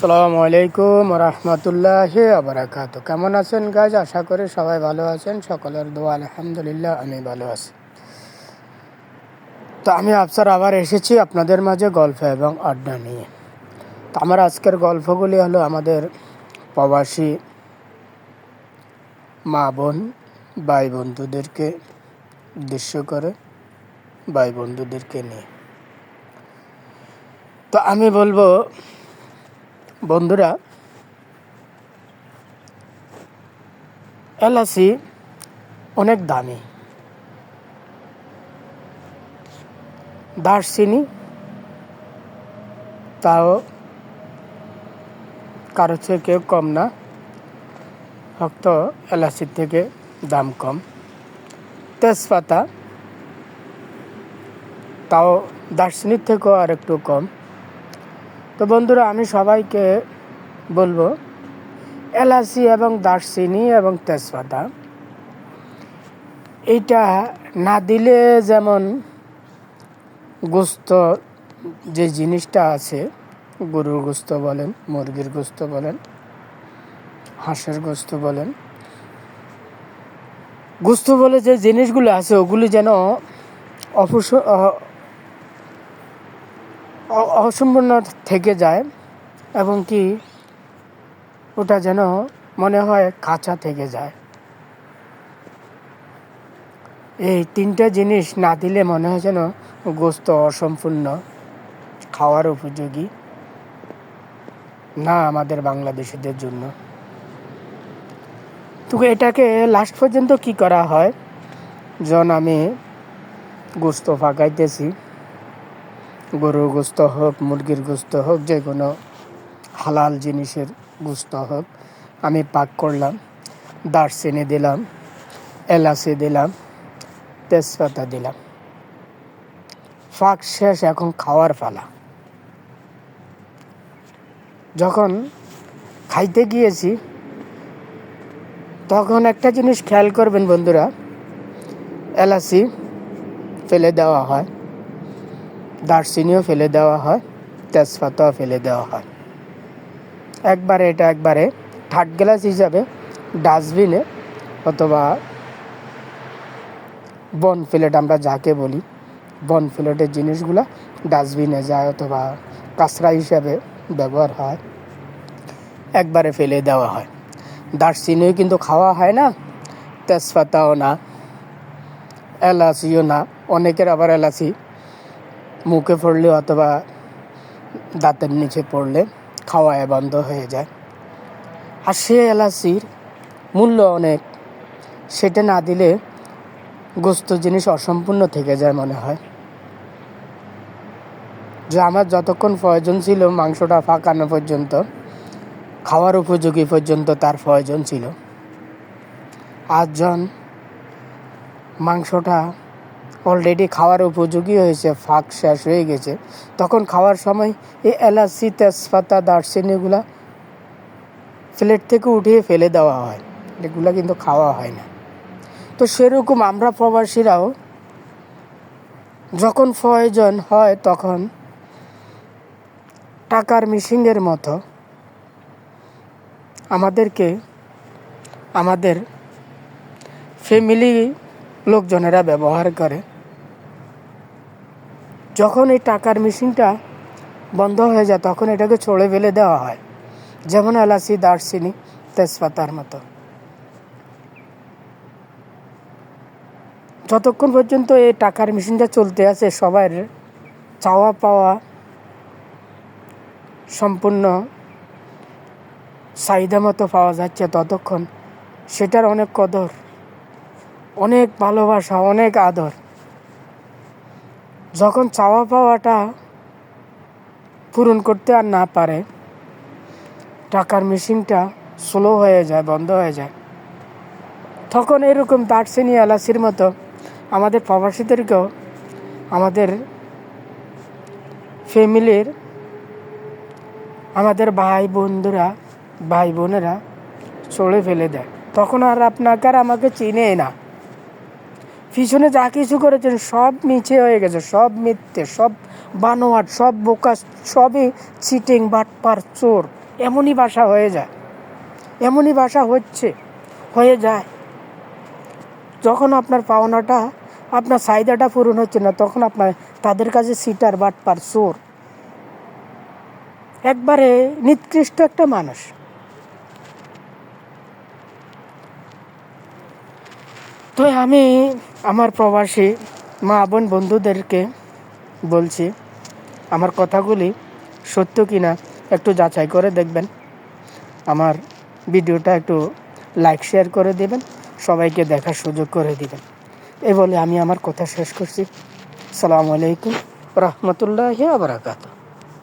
আসসালামু আলাইকুম রহমতুল্লাহ আবরাকাত কেমন আছেন গাছ আশা করি সবাই ভালো আছেন। সকলের দোয়া, আলহামদুলিল্লাহ, আমি ভালো আছি। তো আমি আফসার আবার এসেছি আপনাদের মাঝে গল্প এবং আড্ডা নিয়ে। তো আমার আজকের গল্পগুলি হলো আমাদের প্রবাসী মা বোন, ভাই বন্ধুদেরকে উদ্দেশ্য করে, ভাই বন্ধুদেরকে নিয়ে। তো আমি বলব বন্ধুরা এলআসি অনেক দামি। দারচিনি তাও কারও চেয়ে কেউ কম না, ভক্ত এলাচির থেকে দাম কম। তেজপাতা, তাও দার্শনিক থেকেও আর একটু কম। তো বন্ধুরা, আমি সবাইকে বলব, এলাচি এবং দারচিনি এবং তেজপাতা। এটা না দিলে যেমন গোস্ত যে জিনিসটা আছে, গরুর গোস্ত বলেন, মুরগির গোস্ত বলেন, হাঁসের গোস্ত বলেন, গোস্ত বলে যে জিনিসগুলো আছে, ওগুলি যেন অপস অসম্পূর্ণ থেকে যায় এবং কি ওটা যেন মনে হয় কাঁচা থেকে যায়। এই তিনটা জিনিস না দিলে মনে হয় যেন গোস্ত অসম্পূর্ণ, খাওয়ার উপযোগী না আমাদের বাংলাদেশিদের জন্য। তো এটাকে লাস্ট পর্যন্ত কি করা হয়? যখন আমি গোস্ত ফাঁকাইতেছি গরুর গোস্ত হোক, মুরগির গোস্ত হোক, যে কোনো হালাল জিনিসের গোস্ত হোক, আমি পাক করলাম, দারচিনি দিলাম, এলাচি দিলাম, তেজপাতা দিলাম। ফাঁক শেষ, এখন খাওয়ার পালা। যখন খাইতে গিয়েছি, তখন একটা জিনিস খেয়াল করবেন বন্ধুরা, এলাচি ফেলে দেওয়া হয়। দারচিনিও ফেলে দেওয়া হয়, তেজপাতাও ফেলে দেওয়া হয়। একবারে এটা একবারে থার্ড গ্লাস হিসাবে ডাস্টবিনে অথবা বন ফ্লেট আমরা যাকে বলি বন ফ্লেটের জিনিসগুলো ডাস্টবিনে যায় অথবা কাঁচরা হিসাবে ব্যবহার হয়, একবারে ফেলে দেওয়া হয়। দারচিনিও কিন্তু খাওয়া হয় না, তেজপাতাও না, এলাচিও না, অনেকের আবার এলাচি মুখে পড়লে অথবা দাঁতের নিচে পড়লে খাওয়ায় বন্ধ হয়ে যায়। আর সে এলাচির মূল্য অনেক, সেটা না দিলে গোস্ত জিনিস অসম্পূর্ণ থেকে যায় মনে হয়। যে আমার যতক্ষণ প্রয়োজন ছিল মাংসটা ফাঁকানো পর্যন্ত, খাওয়ার উপযোগী পর্যন্ত তার প্রয়োজন ছিল। আজ জন মাংসটা অলরেডি খাওয়ার উপযোগী হয়েছে, ফাঁক শেষ হয়ে গেছে। তখন খাওয়ার সময় এই এলাচি, তেজপাতা, দারচিনিগুলা প্লেট থেকে উঠিয়ে ফেলে দেওয়া হয়। এগুলা কিন্তু খাওয়া হয় না। তো সেরকম আমরা প্রবাসীরাও যখন প্রয়োজন হয় তখন টাকার মিশিংয়ের মতো আমাদেরকে, আমাদের ফ্যামিলি লোকজনেরা ব্যবহার করে। যখন এই টাকার মেশিনটা বন্ধ হয়ে যায়, তখন এটাকে ছড়ে ফেলে দেওয়া হয়। যেমন এলাচি, দারচিনি, তেজপাতার মতো। যতক্ষণ পর্যন্ত এই টাকার মেশিনটা চলতে আছে, সবার চাওয়া পাওয়া সম্পূর্ণ চাহিদা মতো পাওয়া যাচ্ছে ততক্ষণ। সেটার অনেক কদর, অনেক ভালোবাসা, অনেক আদর। যখন চাওয়া পাওয়াটা পূরণ করতে আর না পারে, টাকার মেশিনটা স্লো হয়ে যায়, বন্ধ হয়ে যায়। তখন এরকম দারচিনি এলাচির মতো আমাদের প্রবাসীদেরকেও আমাদের ফ্যামিলির আমাদের ভাই বন্ধুরা, ভাই বোনেরা চড়ে ফেলে দেয়। তখন আর আপনাকে আর আমাকে চিনেই না। পিছনে যা কিছু করেছেন, সব মিছে হয়ে গেছে। সব মিথ্যে, সব বানোয়াট, সব বোকা সবই চিটিং, বাটপার, চোর। এমনই ভাষা হয়ে যায়। এমনই ভাষা হচ্ছে, হয়ে যায়। যখন আপনার পাওনাটা, আপনার চাহিদাটা পূরণ হচ্ছে না, তখন আপনার, তাদের কাছে সিটার, বাটপার, চোর। একবারে নিকৃষ্ট একটা মানুষ। তো আমি আমার প্রবাসী মা বোন বন্ধুদেরকে বলছি, আমার কথাগুলি সত্য কি না একটু যাচাই করে দেখবেন। আমার ভিডিওটা একটু লাইক শেয়ার করে দেবেন, সবাইকে দেখার সুযোগ করে দিবেন। এ বলে আমি আমার কথা শেষ করছি। সালামু আলাইকুম রহমতুল্লাহ আবরাকাতু